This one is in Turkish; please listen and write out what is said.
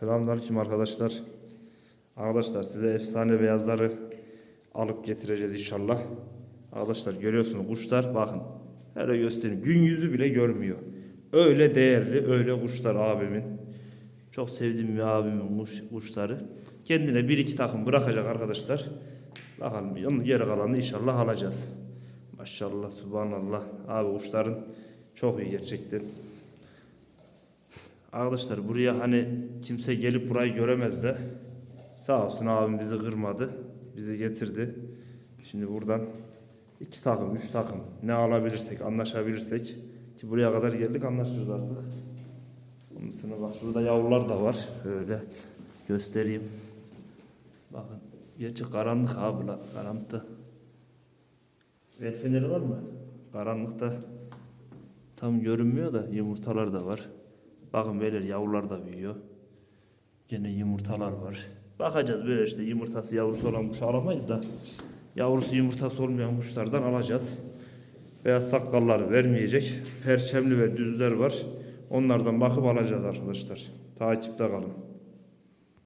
Selamünaleyküm arkadaşlar. Arkadaşlar size efsane beyazları alıp getireceğiz inşallah. Arkadaşlar görüyorsunuz kuşlar bakın. Hele göstereyim. Gün yüzü bile görmüyor. Öyle değerli, öyle kuşlar abimin. Çok sevdiğim bir abimin kuş, kuşları. Kendine bir iki takım bırakacak arkadaşlar. Bakalım onun geri kalanını inşallah alacağız. Maşallah, subhanallah. Abi kuşların çok iyi gerçekten. Arkadaşlar buraya hani kimse gelip burayı göremez de sağ olsun abim bizi kırmadı. Bizi getirdi. Şimdi buradan iki takım, üç takım ne alabilirsek, anlaşabilirsek ki buraya kadar geldik anlaşırız artık. Onun sonra bak şurada yavrular da var. Öyle göstereyim. Bakın gerçi karanlık abi la karanlıkta. El feneri var mı? Karanlıkta tam görünmüyor da yumurtalar da var. Bakın beyler yavrular da büyüyor. Gene yumurtalar var. Bakacağız böyle işte yumurtası yavrusu olan kuş alamayız da yavrusu yumurtası olmayan kuşlardan alacağız. Beyaz sakalları vermeyecek. Perçemli ve düzler var. Onlardan bakıp alacağız arkadaşlar. Takipte kalın.